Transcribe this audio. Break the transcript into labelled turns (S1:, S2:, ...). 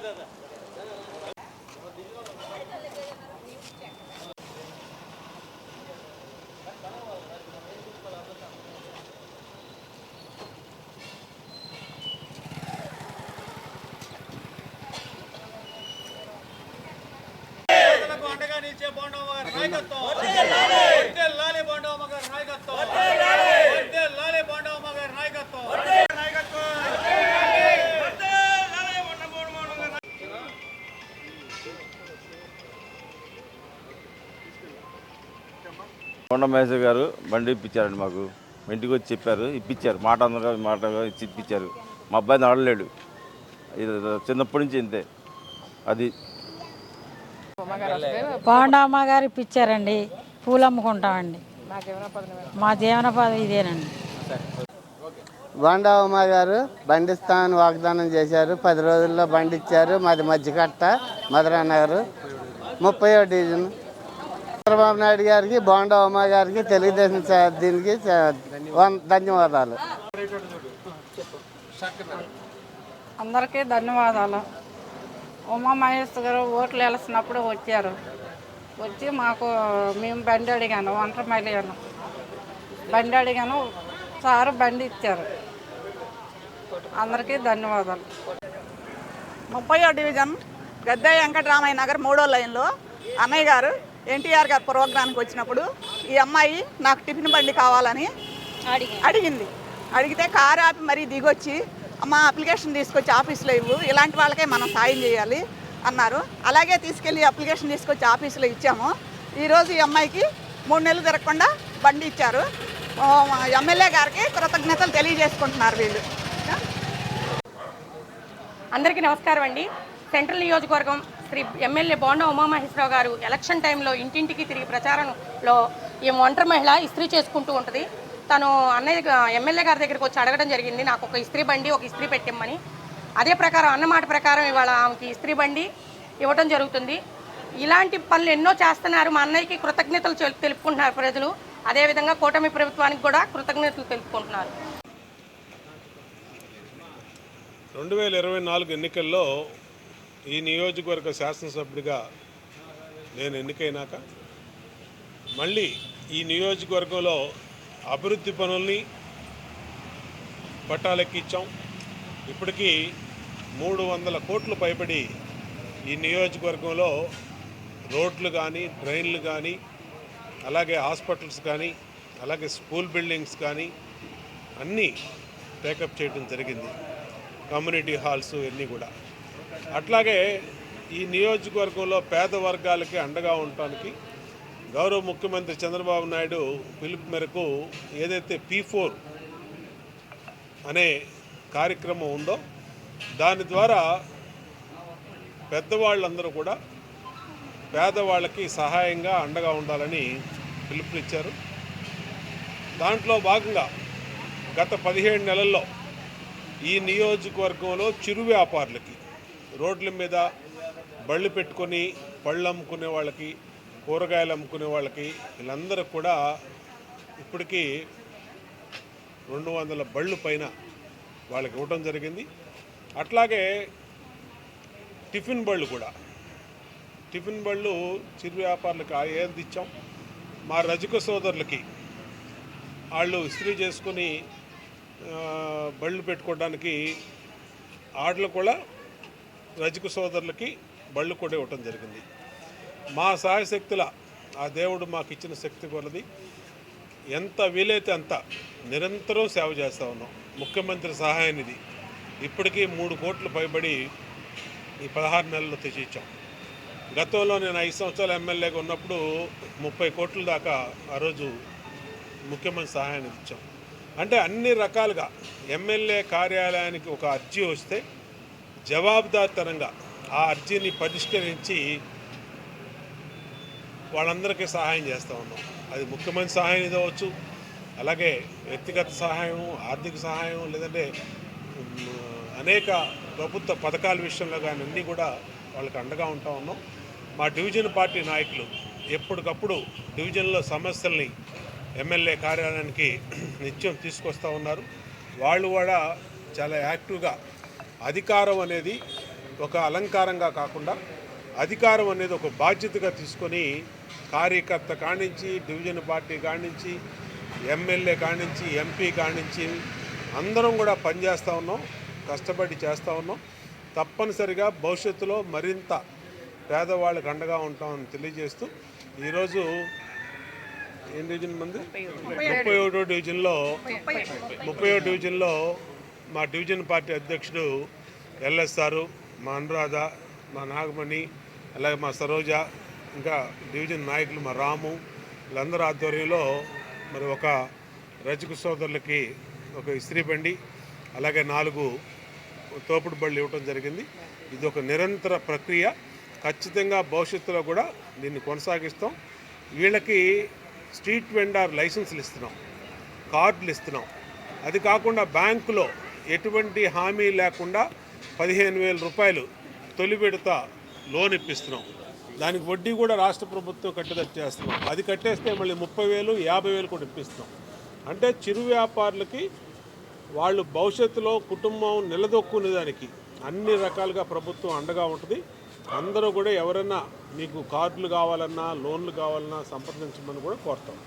S1: 对对对
S2: కొండ మహేశ్వర్ గారు బండి ఇప్పించారండి మాకు. ఇంటికి వచ్చి చెప్పారు ఇప్పించారు. మాట అందగా మాట ఇచ్చి ఇప్పించారు. మా అబ్బాయిని ఆడలేడు ఇది చిన్నప్పటి నుంచి ఇంతే. అది.
S3: పాండమ్మ గారు ఇప్పించారండి. పూలు అమ్ముకుంటామండి. మా జీవనోపాధి ఇదేనండి.
S4: బాండావమ్మ గారు బండి ఇస్తామని వాగ్దానం చేశారు. పది రోజుల్లో బండి ఇచ్చారు. మాది మధ్యకట్ట మధురా నగర్. ముప్పై డివిజన్. చంద్రబాబు నాయుడు గారికి బాండావమ్మ గారికి తెలుగుదేశం దీనికి ధన్యవాదాలు.
S5: అందరికీ ధన్యవాదాలు. ఉమా మహేష్ గారు ఓట్లు వేసినప్పుడు వచ్చారు. వచ్చి మాకు మేము బండి అడిగాను ఒంటరి మళ్ళీను బండి అడిగాను సారు బండి ఇచ్చారు. అందరికీ ధన్యవాదాలు.
S6: ముప్పయో డివిజన్ గద్దె వెంకటరామయ్య నగర్ మూడో లైన్లో అన్నయ్య గారు ఎన్టీఆర్ గారి ప్రోగ్రాంకి వచ్చినప్పుడు ఈ అమ్మాయి నాకు టిఫిన్ బండి కావాలని అడిగింది. అడిగితే కారు ఆపి మరీ దిగొచ్చి అమ్మ అప్లికేషన్ తీసుకొచ్చి ఆఫీస్లో ఇవ్వు ఇలాంటి వాళ్ళకే మనం సాయం చేయాలి అన్నారు. అలాగే తీసుకెళ్ళి అప్లికేషన్ తీసుకొచ్చి ఆఫీసులో ఇచ్చాము. ఈరోజు ఈ అమ్మాయికి మూడు నెలలు తిరగకుండా బండి ఇచ్చారు. ఎమ్మెల్యే గారికి కృతజ్ఞతలు తెలియజేసుకుంటున్నారు వీళ్ళు.
S7: అందరికీ నమస్కారం అండి. సెంట్రల్ నియోజకవర్గం శ్రీ ఎమ్మెల్యే బోండా ఉమామహేశ్వరరావు గారు ఎలక్షన్ టైంలో ఇంటింటికి తిరిగి ప్రచారంలో ఈ ఒంటరి మహిళ ఇస్త్రీ చేసుకుంటూ ఉంటుంది. తను అన్నయ్య ఎమ్మెల్యే గారి దగ్గరికి వచ్చి అడగడం జరిగింది నాకు ఒక ఇస్త్రీ బండి ఒక ఇస్త్రీ పెట్టిమ్మని. అదే ప్రకారం అన్నమాట ప్రకారం ఇవాళ ఆమెకి ఇస్త్రీ బండి ఇవ్వటం జరుగుతుంది. ఇలాంటి పనులు ఎన్నో చేస్తున్నారు. మా అన్నయ్యకి కృతజ్ఞతలు తెలుపుకుంటున్నారు ప్రజలు. అదేవిధంగా కూటమి ప్రభుత్వానికి కూడా కృతజ్ఞతలు తెలుపుకుంటున్నారు.
S8: రెండు వేల ఇరవై నాలుగు ఎన్నికల్లో ఈ నియోజకవర్గ శాసనసభ్యుడిగా నేను ఎన్నికైనాక మళ్ళీ ఈ నియోజకవర్గంలో అభివృద్ధి పనుల్ని పట్టాలెక్కిచ్చాం. ఇప్పటికీ మూడు వందల కోట్లు పైబడి ఈ నియోజకవర్గంలో రోడ్లు కానీ డ్రైన్లు కానీ అలాగే హాస్పిటల్స్ కానీ అలాగే స్కూల్ బిల్డింగ్స్ కానీ అన్నీ టేకప్ చేయడం జరిగింది. కమ్యూనిటీ హాల్స్ ఇవన్నీ కూడా. అట్లాగే ఈ నియోజకవర్గంలో పేద వర్గాలకి అండగా ఉండటానికి గౌరవ ముఖ్యమంత్రి చంద్రబాబు నాయుడు పిలుపు మేరకు ఏదైతే పీ ఫోర్ అనే కార్యక్రమం ఉందో దాని ద్వారా పెద్దవాళ్ళందరూ కూడా పేదవాళ్ళకి సహాయంగా అండగా ఉండాలని పిలుపునిచ్చారు. దాంట్లో భాగంగా గత పదిహేడు నెలల్లో ఈ నియోజకవర్గంలో చిరు వ్యాపారులకి రోడ్ల మీద బళ్ళు పెట్టుకొని పళ్ళు అమ్ముకునే వాళ్ళకి కూరగాయలు అమ్ముకునే వాళ్ళకి వీళ్ళందరూ కూడా ఇప్పటికీ రెండు వందల బళ్ళు పైన వాళ్ళకి ఇవ్వటం జరిగింది. అట్లాగే టిఫిన్ బళ్ళు కూడా. టిఫిన్ బళ్ళు చిరు వ్యాపారులకి ఆ ఏది ఇచ్చాం మా రజక సోదరులకి వాళ్ళు ఇస్త్రీ చేసుకుని బళ్ళు పెట్టుకోవడానికి ఆటలు కూడా రజకు సోదరులకి బళ్ళు కూడా ఇవ్వటం జరిగింది. మా సహాయశక్తుల ఆ దేవుడు మాకు ఇచ్చిన శక్తి కొలది. ఎంత వీలైతే అంత నిరంతరం సేవ చేస్తూ ఉన్నాం. ముఖ్యమంత్రి సహాయ నిధి ఇప్పటికీ మూడు కోట్లు పైబడి ఈ పదహారు నెలల్లో తెచ్చిచ్చాం గతంలో నేను ఐదు సంవత్సరాలు ఎమ్మెల్యేగా ఉన్నప్పుడు ముప్పై కోట్ల దాకా ఆ రోజు ముఖ్యమంత్రి సహాయాన్ని ఇచ్చాం. అంటే అన్ని రకాలుగా ఎమ్మెల్యే కార్యాలయానికి ఒక అర్జీ వస్తే జవాబుదారితనంగా ఆ అర్జీని పరిష్కరించి వాళ్ళందరికీ సహాయం చేస్తూ ఉన్నాం. అది ముఖ్యమంత్రి సహాయం ఇదవచ్చు అలాగే వ్యక్తిగత సహాయం ఆర్థిక సహాయం లేదంటే అనేక ప్రభుత్వ పథకాల విషయంలో కానీ అన్నీ కూడా వాళ్ళకి అండగా ఉంటా ఉన్నాం. మా డివిజన్ పార్టీ నాయకులు ఎప్పటికప్పుడు డివిజన్లో సమస్యల్ని ఎమ్మెల్యే కార్యాలయానికి నిత్యం తీసుకొస్తూ ఉన్నారు. వాళ్ళు కూడా చాలా యాక్టివ్గా అధికారం అనేది ఒక అలంకారంగా కాకుండా అధికారం అనేది ఒక బాధ్యతగా తీసుకొని కార్యకర్త కానించి డివిజన్ పార్టీ కానించి ఎమ్మెల్యే కానించి ఎంపీ కానించి అందరం కూడా పనిచేస్తూ ఉన్నాం కష్టపడి చేస్తూ ఉన్నాం. తప్పనిసరిగా భవిష్యత్తులో మరింత పేదవాళ్ళకి అండగా ఉంటామని తెలియజేస్తూ ఈరోజు ఏం డివిజన్ మంది? ముప్పై ఒకటో డివిజన్లో ముప్పై ఒకటో డివిజన్లో మా డివిజన్ పార్టీ అధ్యక్షుడు ఎల్ఎస్ఆర్ మా అనురాధ మా నాగమణి అలాగే మా సరోజ ఇంకా డివిజన్ నాయకులు మా రాము వీళ్ళందరూ ఆధ్వర్యంలో మరి ఒక రజకు సోదరులకి ఒక ఇస్త్రీ బండి అలాగే నాలుగు తోపుడు బళ్ళు ఇవ్వటం జరిగింది. ఇది ఒక నిరంతర ప్రక్రియ. ఖచ్చితంగా భవిష్యత్తులో కూడా దీన్ని కొనసాగిస్తాం. వీళ్ళకి స్ట్రీట్ వెండర్ లైసెన్సులు ఇస్తున్నాం. కార్డులు ఇస్తున్నాం. అది కాకుండా బ్యాంకులో ఎటువంటి హామీ లేకుండా పదిహేను వేల రూపాయలు తొలి విడత లోన్ ఇప్పిస్తున్నాం. దానికి వడ్డీ కూడా రాష్ట్ర ప్రభుత్వం కట్టుదట్టు చేస్తున్నాం. అది కట్టేస్తే మళ్ళీ ముప్పై వేలు యాభై వేలు కూడా ఇప్పిస్తున్నాం. అంటే చిరు వ్యాపారులకి వాళ్ళు భవిష్యత్తులో కుటుంబం నిలదొక్కునే దానికి అన్ని రకాలుగా ప్రభుత్వం అండగా ఉంటుంది. అందరూ కూడా ఎవరైనా మీకు కార్డులు కావాలన్నా లోన్లు కావాలన్నా సంప్రదించమని కూడా కోరుతాం.